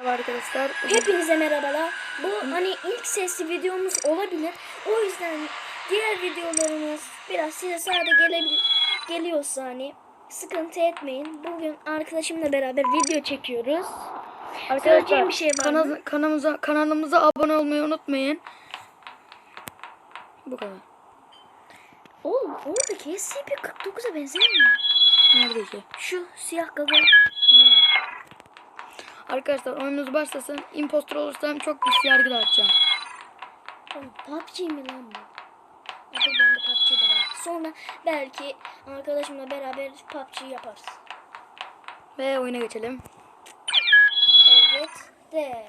Merhaba arkadaşlar. Hepinize merhabalar. Bu hani ilk sesli videomuz olabilir. O yüzden diğer videolarımız biraz size sade gelebil geliyorsa hani sıkıntı etmeyin. Bugün arkadaşımla beraber video çekiyoruz. Söyleyeceğim bir şey var kanal- mı? kanalımıza, kanalımıza abone olmayı unutmayın. Bu kadar. Oğlum oradaki SCP-49'a benzemiyor mu? Nerede ki? Şu siyah gaga. Arkadaşlar oyununuz başlasın. Impostor olursam çok pis yargı dağıtacağım. PUBG mi lan bu? Bende PUBG de var. Sonra belki arkadaşımla beraber PUBG yaparız. Ve oyuna geçelim. Evet de.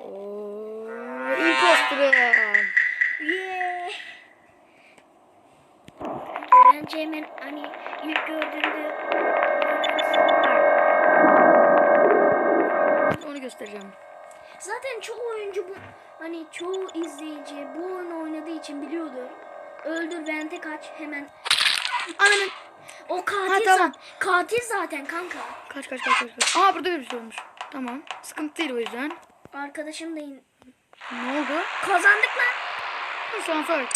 Oo, impostor. Yeah. Bence hemen hani ilk gördüğümde göstereceğim. zaten çoğu oyuncu bu hani çoğu izleyici bu oyunu oynadığı için biliyordur. Öldür vente kaç hemen. Ananın. O katil Ha, tamam. zaten. Katil zaten kanka. Kaç kaç kaç kaç. Aa burada bir şey olmuş. Tamam. Sıkıntı değil o yüzden. Arkadaşım da in- Ne oldu? kazandık lan. Son fark.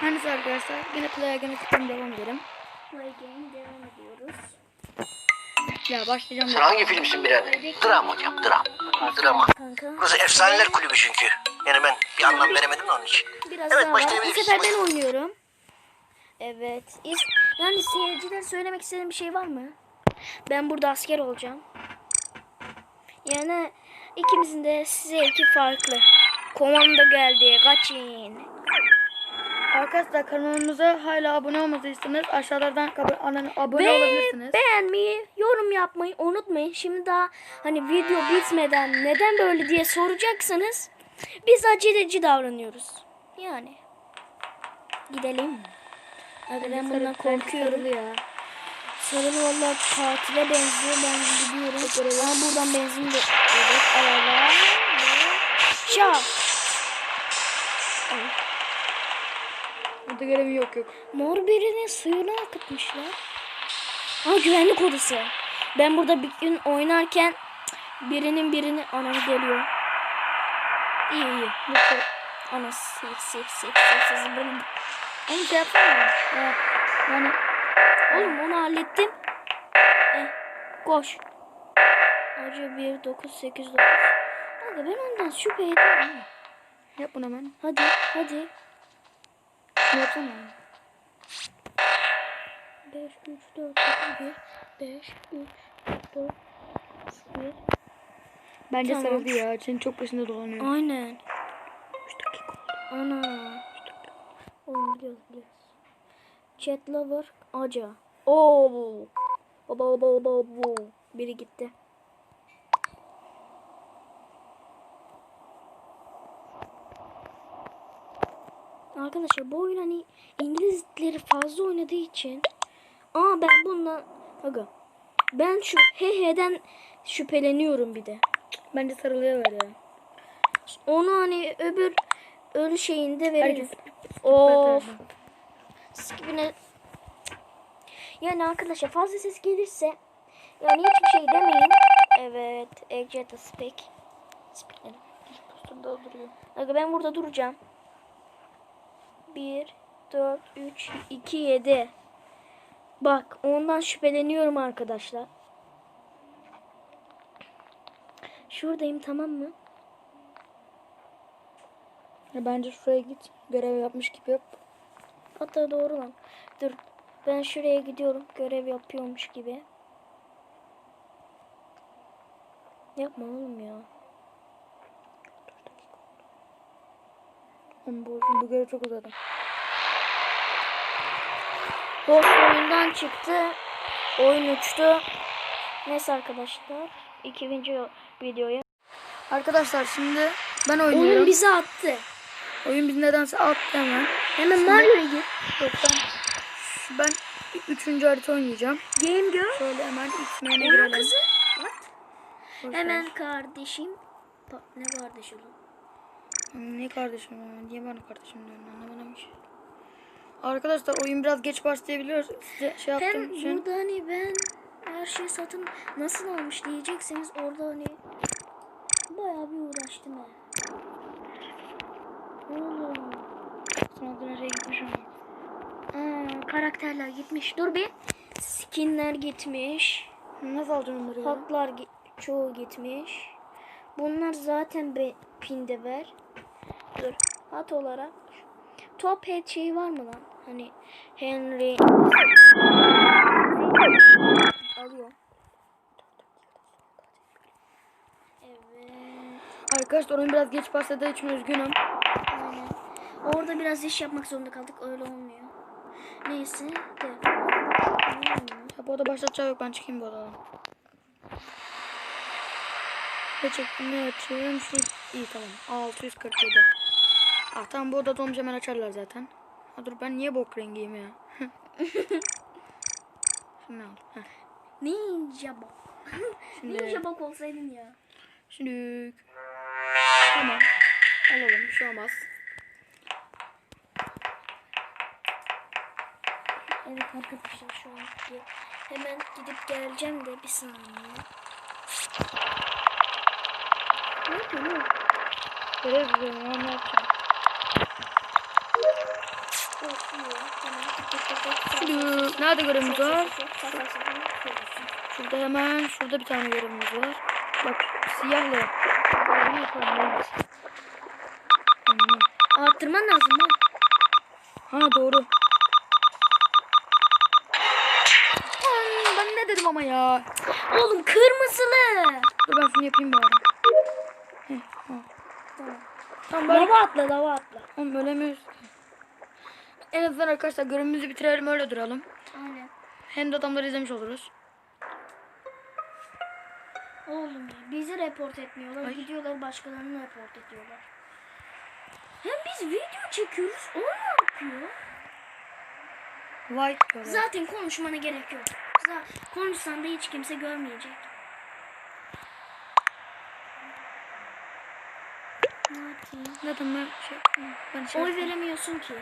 Hangisi arkadaşlar? Yine play again tıklayıp devam edelim. Play game devam ediyoruz. Ya başlayacağım. Sen hangi filmsin birader? Dram hocam, dram. Drama. Kanka. Burası efsaneler kulübü çünkü. Yani ben bir anlam veremedim de onun için. Biraz Evet, daha var. Bu sefer ben oynuyorum. Evet. Yani seyirciden söylemek istediğim bir şey var mı? Ben burada asker olacağım. Yani ikimizin de zevki farklı. Komando geldi. Kaçın. Arkadaşlar kanalımıza hala abone olmadıysanız aşağılardan abone Ve olabilirsiniz. beğenmeyi, yorum yapmayı unutmayın. Şimdi daha hani video bitmeden neden böyle diye soracaksınız. Biz aceleci davranıyoruz. Yani. Gidelim mi? Hadi ben bundan korkuyorum. ya. Sarılı valla tatile benziyor. Ben gidiyorum. Ama buradan benzin de... Evet araba. Şap. Burada görevi yok yok. Mor birinin suyunu akıtmışlar. Ha güvenlik odası. Ben burada bir gün oynarken birinin birini ananı geliyor. İyi iyi. Mutlu. Ana sik sik sik sik sik benim. Onu şey yapsana. Ya, yani Oğlum onu hallettim. Eh, koş. Acı 1 9 8 9. Kanka ben ondan şüphe ediyorum. yap bunu hemen. Hadi hadi. Yapsana. 5 3 4 1 5 3 4 1 Bence Tamam. sarıldı ya. Senin çok başında dolanıyor. Aynen. 3 dakika. Ana. Oğlum biliyoruz biliyoruz. Chat lover aca. Oo. Baba baba baba baba. Biri gitti. Arkadaşlar bu oyun hani İngilizleri fazla oynadığı için Aa ben bundan Aga ben şu hehe'den şüpheleniyorum bir de. Bence sarılıya ver ya. Onu hani öbür ölü şeyinde veririz. Of. Skibine. Yani arkadaşlar fazla ses gelirse yani hiçbir şey demeyin. Evet. Ejeta? Üstünde duruyor. Aga ben burada duracağım. 1 4 3 2 7 Bak ondan şüpheleniyorum arkadaşlar. Şuradayım tamam mı? Ya bence şuraya git. Görev yapmış gibi yap. Hatta doğru lan. Dur. Ben şuraya gidiyorum. Görev yapıyormuş gibi. Yapma oğlum ya. Oğlum bu, bu görev çok uzadı. Host oyundan çıktı. Oyun uçtu. Neyse arkadaşlar. ikinci videoya. Arkadaşlar şimdi ben oynuyorum. Oyun bizi attı. Oyun biz nedense attı hemen. Hemen Mario'ya gir. Yok ben, ben üçüncü harita oynayacağım. Game Girl. Şöyle hemen ismine Oyun girelim. kızı. What? Boş Hemen kardeşim. Ne kardeş oğlum? Ne kardeşim ya? Niye bana kardeşim diyorsun anlamadım. Arkadaşlar oyun biraz geç başlayabiliyor. Size şey yaptığım Hem için. burada hani ben her şeyi satın nasıl olmuş diyecekseniz orada hani bayağı bir uğraştım ha. Oğlum. Sonra nereye gitmiş ama. Aa, karakterler gitmiş. Dur bir. Skinler gitmiş. Nasıl alacaksın onları ya? Haklar çoğu gitmiş. Bunlar zaten be pinde ver. Dur. Hat olarak. Top head şey var mı lan? Hani Henry alıyor. Evet. Arkadaşlar oyun biraz geç başladığı için üzgünüm. Aynen. Orada biraz iş yapmak zorunda kaldık. Öyle olmuyor. Neyse. De. Ya bu oda başlatacağı yok ben çıkayım bu odadan. Ne açayım şu iyi tamam 647. Ah tamam bu oda dolmuş hemen açarlar zaten. Ha dur ben niye bok rengiyim ya? Şimdi al. Heh. Ninja bak. Şimdi, Ninja bak olsaydın ya. şimdi tamam alalım bir şey olmaz. Evet arkadaşlar şu an hemen gidip geleceğim de bir saniye. Ne? Görev ne yapacağım? Şimdi nerede görevimiz var? Şurada hemen şurada bir tane görevimiz var. Bak siyahla. Tamam. Arttırman lazım lan. Ha doğru. Ay, ben ne dedim ama ya. Oğlum kırmızılı. Dur ben şunu yapayım bari. Tamam. Böyle. Lava atla lava atla. Oğlum ölemiyoruz ki. En azından arkadaşlar görevimizi bitirelim öyle duralım. Aynen. Hem de adamları izlemiş oluruz. Oğlum bizi report etmiyorlar. Ay. Videoları başkalarını report ediyorlar. Hem biz video çekiyoruz. O ne yapıyor? Like diyorlar. Zaten konuşmana gerek yok. Zaten konuşsan da hiç kimse görmeyecek. Ne yapayım? Zaten ben şey, ben şey Oy veremiyorsun ki.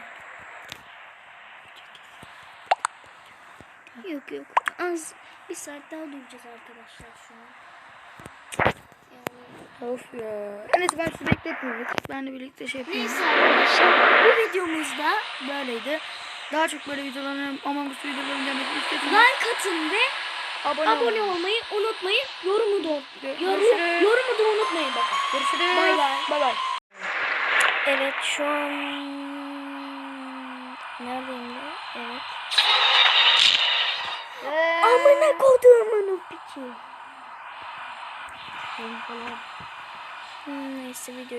Yok yok. Az bir saat daha duracağız arkadaşlar şu an. Yani Of ya. Neyse ben sizi bekletmiyorum. Ben de birlikte şey yapayım. Neyse arkadaşlar bu videomuzda Böyleydi. Daha çok böyle videoların Among Us videolarını gelmesini istiyorsanız like atın ve abone, abone olmayı unutmayın. Yorumu da Görüşürüz. yorumu, da unutmayın bakın. Görüşürüz. Bay bay. Bay bay. Evet şu an neredeyim ben? Evet. Amına koduğumun piçi. Hmm, Neyse video